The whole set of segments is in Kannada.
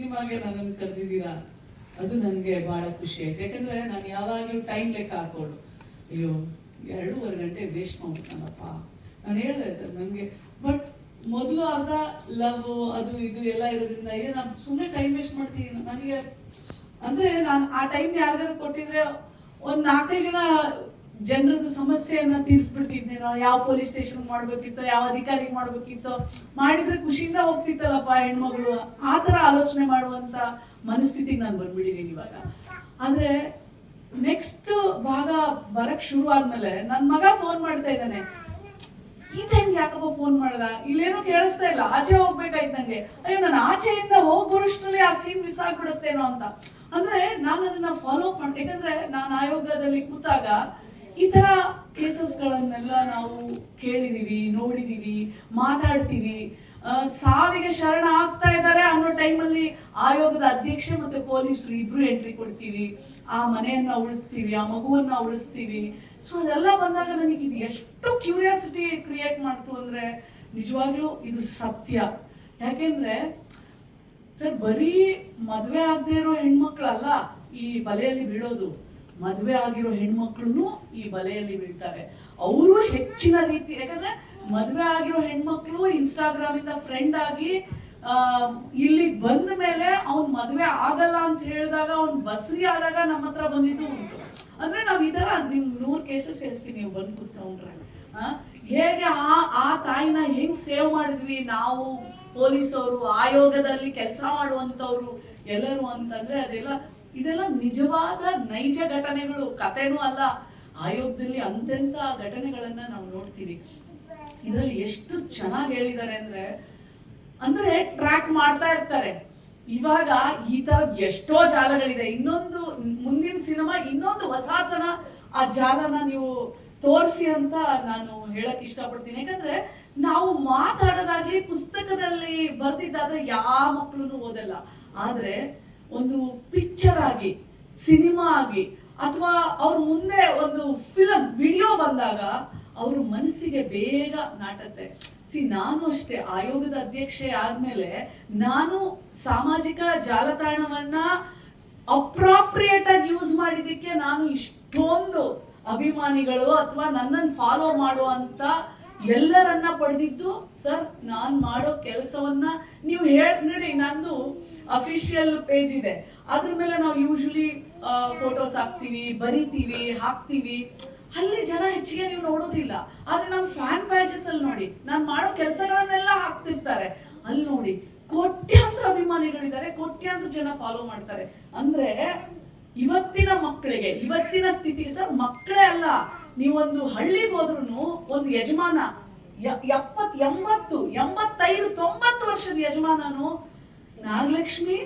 ಸಿನಿಮಾಗೆ ನನ್ನನ್ನು ಕರೆದಿದ್ದೀರಾ? ಅದು ನನಗೆ ಬಹಳ ಖುಷಿ ಆಯ್ತು. ಯಾಕಂದ್ರೆ ನಾನು ಯಾವಾಗಲೂ ಟೈಮ್ ಲೆಕ್ಕ ಹಾಕೋಳು ಅಯ್ಯೋ, ಎರಡೂವರೆ ಗಂಟೆ ವೇಸ್ಟ್ ಮಾಡ್ಬಿಟ್ಟಾನಪ್ಪ ನಾನು ಹೇಳಿದೆ ಸರ್ ನನಗೆ ಬಟ್ ಮೊದಲು ಅರ್ಧ ಲವ್ ಅದು ಇದು ಎಲ್ಲ ಇರೋದ್ರಿಂದ ಏನು ನಾನು ಸುಮ್ಮನೆ ಟೈಮ್ ವೇಸ್ಟ್ ಮಾಡ್ತೀನಿ? ನನಗೆ, ಅಂದ್ರೆ ನಾನು ಆ ಟೈಮ್ ಯಾರಿಗಾರು ಕೊಟ್ಟಿದ್ರೆ ಒಂದು ನಾಲ್ಕೈದು ಜನ ಜನರದ್ದು ಸಮಸ್ಯೆಯನ್ನ ತೀರ್ಸ್ಬಿಡ್ತಿದ್ನೇನೋ, ಯಾವ ಪೊಲೀಸ್ ಸ್ಟೇಷನ್ ಮಾಡ್ಬೇಕಿತ್ತೋ, ಯಾವ ಅಧಿಕಾರಿ ಮಾಡ್ಬೇಕಿತ್ತೋ, ಮಾಡಿದ್ರೆ ಖುಷಿಯಿಂದ ಹೋಗ್ತಿತ್ತಲ್ಲಪ್ಪ ಹೆಣ್ಮಗಳು. ಆ ತರ ಆಲೋಚನೆ ಮಾಡುವಂತ ಮನಸ್ಥಿತಿಗೆ ನಾನು ಬಂದ್ಬಿಟ್ಟಿದ್ದೀನಿ ಇವಾಗ. ಆದ್ರೆ ನೆಕ್ಸ್ಟ್ ಭಾಗ ಬರಕ್ ಶುರು ಆದ್ಮೇಲೆ ನನ್ ಮಗ ಫೋನ್ ಮಾಡ್ತಾ ಇದ್ದಾನೆ. ಈ ಟೈಮ್ ಯಾಕಪ್ಪ ಫೋನ್ ಮಾಡ್ದ? ಇಲ್ಲೇನು ಕೇಳಿಸ್ತಾ ಇಲ್ಲ. ಆಚೆ ಹೋಗ್ಬೇಕಾಯ್ತು ನಂಗೆ. ಅಯ್ಯೋ, ನಾನು ಆಚೆಯಿಂದ ಹೋಗ್ ಬರೋಷ್ಟರಲ್ಲಿ ಆ ಸೀನ್ ಮಿಸ್ ಆಗ್ಬಿಡುತ್ತೇನೋ ಅಂತ. ಅಂದ್ರೆ ನಾನು ಅದನ್ನ ಫಾಲೋ ಅಪ್ ಮಾಡ್ತೇನೆ ಯಾಕಂದ್ರೆ ನಾನು ಆಯೋಗದಲ್ಲಿ ಕೂತಾಗ ಈ ತರ ಕೇಸಸ್ಗಳನ್ನೆಲ್ಲ ನಾವು ಕೇಳಿದೀವಿ, ನೋಡಿದೀವಿ, ಮಾತಾಡ್ತೀವಿ. ಸಾವಿಗೆ ಶರಣ ಆಗ್ತಾ ಇದ್ದಾರೆ ಅನ್ನೋ ಟೈಮಲ್ಲಿ ಆಯೋಗದ ಅಧ್ಯಕ್ಷೆ ಮತ್ತೆ ಪೊಲೀಸರು ಇಬ್ರು ಎಂಟ್ರಿ ಕೊಡ್ತೀವಿ. ಆ ಮನೆಯನ್ನ ಉಳಿಸ್ತೀವಿ, ಆ ಮಗುವನ್ನ ಉಳಿಸ್ತೀವಿ. ಸೊ ಅದೆಲ್ಲ ಬಂದಾಗ ನನಗೆ ಇದು ಎಷ್ಟು ಕ್ಯೂರಿಯಾಸಿಟಿ ಕ್ರಿಯೇಟ್ ಮಾಡ್ತು ಅಂದ್ರೆ ನಿಜವಾಗ್ಲೂ ಇದು ಸತ್ಯ. ಯಾಕೆಂದ್ರೆ, ಸರ್, ಬರೀ ಮದುವೆ ಆಗದೆ ಇರೋ ಹೆಣ್ಮಕ್ಳಲ್ಲ ಈ ಬಲೆಯಲ್ಲಿ ಬೀಳೋದು. ಮದ್ವೆ ಆಗಿರೋ ಹೆಣ್ಮಕ್ಳು ಈ ಬಲೆಯಲ್ಲಿ ಬೀಳ್ತಾರೆ. ಅವರು ಹೆಚ್ಚಿನ ರೀತಿ ಯಾಕಂದ್ರೆ ಮದುವೆ ಆಗಿರೋ ಹೆಣ್ಮಕ್ಳು ಇನ್ಸ್ಟಾಗ್ರಾಮ್ ಇಂದ ಫ್ರೆಂಡ್ ಆಗಿ ಇಲ್ಲಿ ಬಂದ ಮೇಲೆ ಅವ್ನ್ ಮದ್ವೆ ಆಗಲ್ಲ ಅಂತ ಹೇಳಿದಾಗ ಅವ್ನ್ ಬಸ್ರಿ ಆದಾಗ ನಮ್ಮ ಹತ್ರ ಬಂದಿದ್ದು ಉಂಟು. ಅಂದ್ರೆ ನಾವ್ ಈ ತರ ನಿಮ್ ನೂರ್ ಕೇಸಸ್ ಹೇಳ್ತೀನಿ, ನೀವು ಬಂದ್ ಕುತ್ಕೊಂಡ್ರೆ. ಹೇಗೆ ಆ ಆ ತಾಯಿನ ಹೆಂಗ್ ಸೇವ್ ಮಾಡಿದ್ವಿ? ನಾವು ಪೊಲೀಸವರು ಆಯೋಗದಲ್ಲಿ ಕೆಲಸ ಮಾಡುವಂತವ್ರು ಎಲ್ಲರೂ ಅಂತಂದ್ರೆ ಅದೆಲ್ಲ ಇದೆಲ್ಲ ನಿಜವಾದ ನೈಜ ಘಟನೆಗಳು. ಕಥೆನೂ ಅಲ್ಲ. ಆಯೋಗದಲ್ಲಿ ಅಂತೆಂತ ಘಟನೆಗಳನ್ನ ನಾವು ನೋಡ್ತೀವಿ. ಇದರಲ್ಲಿ ಎಷ್ಟು ಚೆನ್ನಾಗಿ ಹೇಳಿದ್ದಾರೆ ಅಂದ್ರೆ ಅಂದ್ರೆ ಟ್ರ್ಯಾಕ್ ಮಾಡ್ತಾ ಇರ್ತಾರೆ. ಇವಾಗ ಈ ತರದ್ ಎಷ್ಟೋ ಜಾಲಗಳಿದೆ. ಇನ್ನೊಂದು ಮುಂದಿನ ಸಿನಿಮಾ ಇನ್ನೊಂದು ಹೊಸತನ ಆ ಜಾಲನ ನೀವು ತೋರಿಸಿ ಅಂತ ನಾನು ಹೇಳಕ್ ಇಷ್ಟಪಡ್ತೀನಿ. ಯಾಕಂದ್ರೆ ನಾವು ಮಾತಾಡೋದಾಗ್ಲಿ ಪುಸ್ತಕದಲ್ಲಿ ಬರ್ದಿದ್ದಾದ್ರೆ ಯಾವ ಮಕ್ಕಳು ಓದಲ್ಲ. ಆದ್ರೆ ಒಂದು ಪಿಕ್ಚರ್ ಆಗಿ ಸಿನಿಮಾ ಆಗಿ, ಅಥವಾ ಅವ್ರ ಮುಂದೆ ಒಂದು ಫಿಲಮ್ ವಿಡಿಯೋ ಬಂದಾಗ ಅವ್ರ ಮನಸ್ಸಿಗೆ ಬೇಗ ನಾಟತ್ತೆ. ಸಿ ನಾನು ಅಷ್ಟೇ, ಆಯೋಗದ ಅಧ್ಯಕ್ಷೆ ಆದ್ಮೇಲೆ ನಾನು ಸಾಮಾಜಿಕ ಜಾಲತಾಣವನ್ನ ಅಪ್ರಾಪ್ರಿಯೇಟ್ ಆಗಿ ಯೂಸ್ ಮಾಡಿದಕ್ಕೆ ನಾನು ಇಷ್ಟೊಂದು ಅಭಿಮಾನಿಗಳು ಅಥವಾ ನನ್ನನ್ನು ಫಾಲೋ ಮಾಡುವಂತ ಎಲ್ಲರನ್ನ ಪಡೆದಿದ್ದು, ಸರ್, ನಾನು ಮಾಡೋ ಕೆಲಸವನ್ನ ನೀವು ಹೇಳಿ, ನೋಡಿ, ನಂದು ಅಫಿಷಿಯಲ್ ಪೇಜ್ ಇದೆ. ಅದ್ರ ಮೇಲೆ ನಾವು ಯೂಶಲಿ ಫೋಟೋಸ್ ಹಾಕ್ತಿವಿ, ಬರಿತೀವಿ, ಹಾಕ್ತಿವಿ. ಅಲ್ಲಿ ಜನ ಹೆಚ್ಚಿಗೆ ನೀವು ನೋಡೋದಿಲ್ಲ. ಆದ್ರೆ ನಮ್ಮ ಫ್ಯಾನ್ ಪ್ಯಾಜಸ್ ಅಲ್ಲಿ ನೋಡಿ, ನಾನು ಮಾಡೋ ಕೆಲಸಗಳನ್ನೆಲ್ಲ ಹಾಕ್ತಿರ್ತಾರೆ. ಅಲ್ಲಿ ನೋಡಿ, ಕೋಟ್ಯಾಂತರ ಅಭಿಮಾನಿಗಳಿದ್ದಾರೆ, ಕೋಟ್ಯಾಂತರ ಜನ ಫಾಲೋ ಮಾಡ್ತಾರೆ. ಅಂದ್ರೆ, ಇವತ್ತಿನ ಮಕ್ಕಳಿಗೆ, ಇವತ್ತಿನ ಸ್ಥಿತಿಗೆ ಸರ್, ಮಕ್ಕಳೇ ಅಲ್ಲ. ನೀವೊಂದು ಹಳ್ಳಿಗೆ ಹೋದ್ರು ಒಂದು ಯಜಮಾನ ಎಪ್ಪತ್ ಎಂಬತ್ತು, ಎಂಬತ್ತೈದು, ತೊಂಬತ್ತು ವರ್ಷದ ಯಜಮಾನನು ನಾಗಲಕ್ಷ್ಮಿ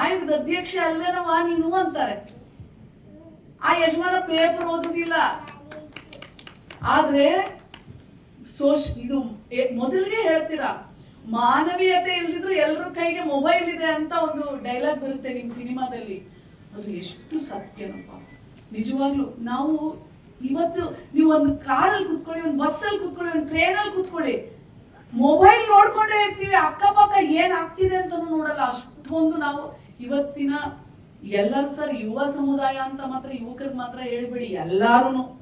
ಆಯೋಗದ ಅಧ್ಯಕ್ಷ ಅಲ್ವೇನವಾ ನೀನು ಅಂತಾರೆ. ಆ ಯಜಮಾನ ಪೇಪರ್ ಓದುದಿಲ್ಲ. ಆದ್ರೆ ಸೋಶ್ ಇದು ಮೊದಲಿಗೆ ಹೇಳ್ತೀರಾ, ಮಾನವೀಯತೆ ಇಲ್ದಿದ್ರು ಎಲ್ಲರ ಕೈಗೆ ಮೊಬೈಲ್ ಇದೆ ಅಂತ ಒಂದು ಡೈಲಾಗ್ ಬರುತ್ತೆ ನಿಮ್ ಸಿನಿಮಾದಲ್ಲಿ. ಅದು ಎಷ್ಟು ಸತ್ಯನಪ್ಪ. ನಿಜವಾಗ್ಲು ನಾವು ಇವತ್ತು ನೀವು ಒಂದು ಕಾರಲ್ಲಿ ಕುತ್ಕೊಳ್ಳಿ, ಒಂದು ಬಸ್ಸಲ್ಲಿ ಕುತ್ಕೊಳ್ಳಿ, ಒಂದು ಟ್ರೈನಲ್ಲಿ ಕುತ್ಕೊಳ್ಳಿ. ಮೊಬೈಲ್ ನೋಡ್ಕೊಂಡೇ ಇರ್ತೀವಿ, ಅಕ್ಕಪಕ್ಕ ಏನ್ ಆಗ್ತಿದೆ ಅಂತ ನೋಡಲ್ಲ. ಅಷ್ಟೊಂದು ನಾವು ಇವತ್ತಿನ ಎಲ್ಲರೂ ಸರ್ ಯುವ ಸಮುದಾಯ ಅಂತ ಮಾತ್ರ, ಯುವಕರಿಗೆ ಮಾತ್ರ ಹೇಳ್ಬಿಡಿ ಎಲ್ಲಾರು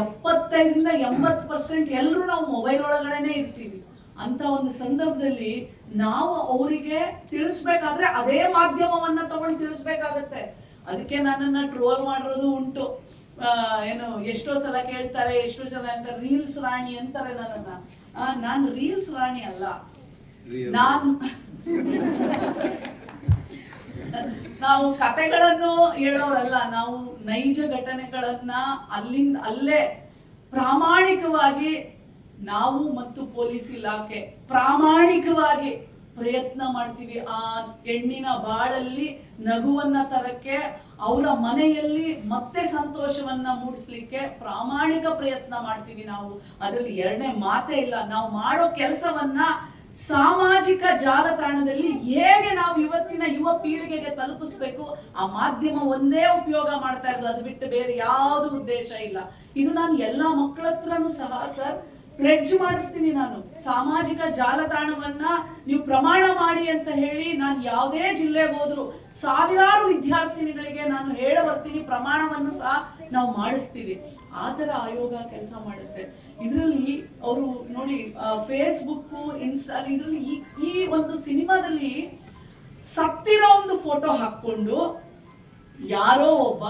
ಎಪ್ಪತ್ತೈದರಿಂದ ಎಂಬತ್ತು ಪರ್ಸೆಂಟ್ ಎಲ್ಲರೂ ನಾವು ಮೊಬೈಲ್ ಒಳಗಡೆನೆ ಇರ್ತೀವಿ. ಅಂತ ಒಂದು ಸಂದರ್ಭದಲ್ಲಿ ನಾವು ಅವರಿಗೆ ತಿಳಿಸ್ಬೇಕಾದ್ರೆ ಅದೇ ಮಾಧ್ಯಮವನ್ನ ತಗೊಂಡು ತಿಳಿಸ್ಬೇಕಾಗತ್ತೆ. ಅದಕ್ಕೆ ನನ್ನನ್ನ ಟ್ರೋಲ್ ಮಾಡಿರೋದು ಉಂಟು. ಏನು ಎಷ್ಟೋ ಸಲ ಕೇಳ್ತಾರೆ ಎಷ್ಟೋ ಜನ ಅಂತ ರೀಲ್ಸ್ ರಾಣಿ ಅಂತಾರೆ ನನ್ನ ಆ, ನಾನ್ ರೀಲ್ಸ್ ರಾಣಿ ಅಲ್ಲ. ನಾನು ನಾವು ಕತೆಗಳನ್ನು ಹೇಳೋರಲ್ಲ ನಾವು ನೈಜ ಘಟನೆಗಳನ್ನ ಅಲ್ಲಿಂದ ಅಲ್ಲೇ ಪ್ರಾಮಾಣಿಕವಾಗಿ ನಾವು ಮತ್ತು ಪೊಲೀಸ್ ಇಲಾಖೆ ಪ್ರಾಮಾಣಿಕವಾಗಿ ಪ್ರಯತ್ನ ಮಾಡ್ತೀವಿ. ಆ ಹೆಣ್ಣಿನ ಬಾಳಲ್ಲಿ ನಗುವನ್ನ ತರಕ್ಕೆ, ಅವರ ಮನೆಯಲ್ಲಿ ಮತ್ತೆ ಸಂತೋಷವನ್ನ ಮೂಡಿಸ್ಲಿಕ್ಕೆ ಪ್ರಾಮಾಣಿಕ ಪ್ರಯತ್ನ ಮಾಡ್ತೀವಿ ನಾವು. ಅದರಲ್ಲಿ ಎರಡನೇ ಮಾತೇ ಇಲ್ಲ. ನಾವು ಮಾಡೋ ಕೆಲಸವನ್ನ ಸಾಮಾಜಿಕ ಜಾಲತಾಣದಲ್ಲಿ ಹೇಗೆ ನಾವು ಇವತ್ತಿನ ಯುವ ಪೀಳಿಗೆಗೆ ತಲುಪಿಸ್ಬೇಕು, ಆ ಮಾಧ್ಯಮ ಒಂದೇ ಉಪಯೋಗ ಮಾಡ್ತಾ ಇರೋದು. ಅದು ಬಿಟ್ಟು ಬೇರೆ ಯಾವುದು ಉದ್ದೇಶ ಇಲ್ಲ. ಇದು ನಾನು ಎಲ್ಲಾ ಮಕ್ಕಳ ಹತ್ರನೂ ಸಹ, ಸರ್ ಪ್ಲೆಡ್ಜ್ ಮಾಡಿಸ್ತೀನಿ ನಾನು. ಸಾಮಾಜಿಕ ಜಾಲತಾಣವನ್ನ ನೀವು ಪ್ರಮಾಣ ಮಾಡಿ ಅಂತ ಹೇಳಿ ನಾನು ಯಾವುದೇ ಜಿಲ್ಲೆಗೆ ಹೋದ್ರು ಸಾವಿರಾರು ವಿದ್ಯಾರ್ಥಿನಿಗಳಿಗೆ ನಾನು ಹೇಳ ಬರ್ತೀನಿ, ಪ್ರಮಾಣವನ್ನು ಸಹ ನಾವು ಮಾಡಿಸ್ತೀವಿ. ಆ ಥರ ಆಯೋಗ ಕೆಲಸ ಮಾಡುತ್ತೆ. ಇದರಲ್ಲಿ ಅವರು ನೋಡಿ ಫೇಸ್ಬುಕ್ ಇನ್ಸ್ಟಾ ಇದರಲ್ಲಿ ಈ ಈ ಒಂದು ಸಿನಿಮಾದಲ್ಲಿ ಸತ್ತಿರೋ ಒಂದು ಫೋಟೋ ಹಾಕ್ಕೊಂಡು ಯಾರೋ ಒಬ್ಬ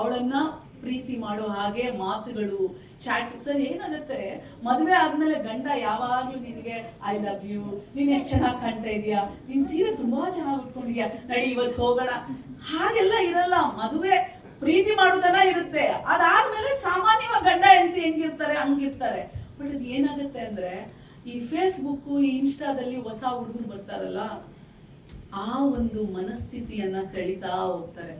ಅವಳನ್ನ ಪ್ರೀತಿ ಮಾಡೋ ಹಾಗೆ ಮಾತುಗಳು ಚಾಟ್ಸ್ ಸೊ ಏನಾಗುತ್ತೆ? ಮದುವೆ ಆದ್ಮೇಲೆ ಗಂಡ ಯಾವಾಗ್ಲೂ ನಿನಗೆ ಐ ಲವ್ ಯು ನೀನ್ ಎಷ್ಟು ಚೆನ್ನಾಗಿ ಕಾಣ್ತಾ ಇದೀಯಾ? ನಿನ್ ಸೀರೆ ತುಂಬಾ ಚೆನ್ನಾಗಿ ಉಟ್ಕೊಂಡಿದ್ಯಾ? ನಡಿ ಇವತ್ತು ಹೋಗೋಣ. ಹಾಗೆಲ್ಲ ಇರಲ್ಲ. ಮದುವೆ ಪ್ರೀತಿ ಮಾಡೋದನ್ನ ಇರುತ್ತೆ. ಅದಾದ್ಮೇಲೆ ಸಾಮಾನ್ಯವಾಗಿ ಗಂಡ ಹೆಂಡತಿ ಹೆಂಗಿರ್ತಾರೆ, ಹಂಗಿರ್ತಾರೆ. ಬಟ್ ಅದ್ ಏನಾಗುತ್ತೆ ಅಂದ್ರೆ, ಈ ಫೇಸ್ಬುಕ್ ಈ ಇನ್ಸ್ಟಾದಲ್ಲಿ ಹೊಸ ಹುಡುಗರು ಬರ್ತಾರಲ್ಲ, ಆ ಒಂದು ಮನಸ್ಥಿತಿಯನ್ನ ಸೆಳಿತಾ ಹೋಗ್ತಾರೆ.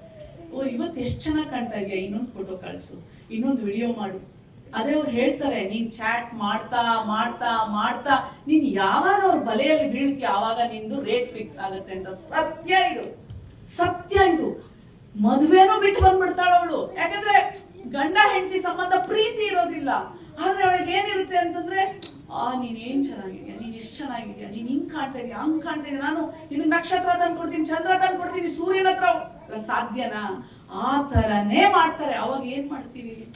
ಓ ಇವತ್ತು ಎಷ್ಟು ಚೆನ್ನಾಗಿ ಕಾಣ್ತಾ ಇದೆಯಾ? ಇನ್ನೊಂದು ಫೋಟೋ ಕಳಿಸು. ಇನ್ನೊಂದು ವಿಡಿಯೋ ಮಾಡು. ಅದೇ ಅವ್ರು ಹೇಳ್ತಾರೆ, ನೀನ್ ಚಾಟ್ ಮಾಡ್ತಾ ಮಾಡ್ತಾ ಮಾಡ್ತಾ, ನೀನ್ ಯಾವಾಗ ಅವ್ರ ಬಲೆಯಲ್ಲಿ ಬೀಳ್ತೀಯ ಆವಾಗ ನಿಂದು ರೇಟ್ ಫಿಕ್ಸ್ ಆಗುತ್ತೆ ಅಂತ ಸತ್ಯ ಇದು. ಸತ್ಯ ಇದು. ಮದುವೆನೂ ಬಿಟ್ಟು ಬಂದ್ಬಿಡ್ತಾಳ ಅವಳು. ಯಾಕಂದ್ರೆ ಗಂಡ, ಹೆಂಡತಿ ಸಂಬಂಧ ಪ್ರೀತಿ ಇರೋದಿಲ್ಲ. ಆದ್ರೆ ಅವಳಿಗೆ ಏನಿರುತ್ತೆ ಅಂತಂದ್ರೆ, ಆ, ನೀನ್ ಏನ್ ಚೆನ್ನಾಗಿದ್ಯಾ? ನೀನ್ ಎಷ್ಟು ಚೆನ್ನಾಗಿದ್ಯಾ? ನೀನ್ ಹಿಂಗ್ ಕಾಣ್ತಾ ಇದೀಯ? ಹಂಗ್ ಕಾಣ್ತಾ ನಾನು ನಿನ್ ನಕ್ಷತ್ರ ತಂದು ಕೊಡ್ತೀನಿ, ಚಂದ್ರ ಕೊಡ್ತೀನಿ, ಸೂರ್ಯನ ಹತ್ರ. ಸಾಧ್ಯನಾ? ಆ ತರನೇ ಮಾಡ್ತಾರೆ. ಅವಾಗ ಏನ್ ಮಾಡ್ತೀವಿ?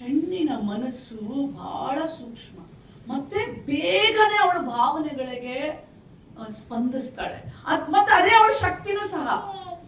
ಹೆಣ್ಣಿನ ಮನಸ್ಸು ಬಹಳ ಸೂಕ್ಷ್ಮ. ಮತ್ತೆ ಬೇಗನೆ ಅವಳ ಭಾವನೆಗಳಿಗೆ ಸ್ಪಂದಿಸ್ತಾಳೆ. ಅದ್ ಮತ್ತೆ ಅದೇ ಅವಳ ಶಕ್ತಿನೂ ಸಹ.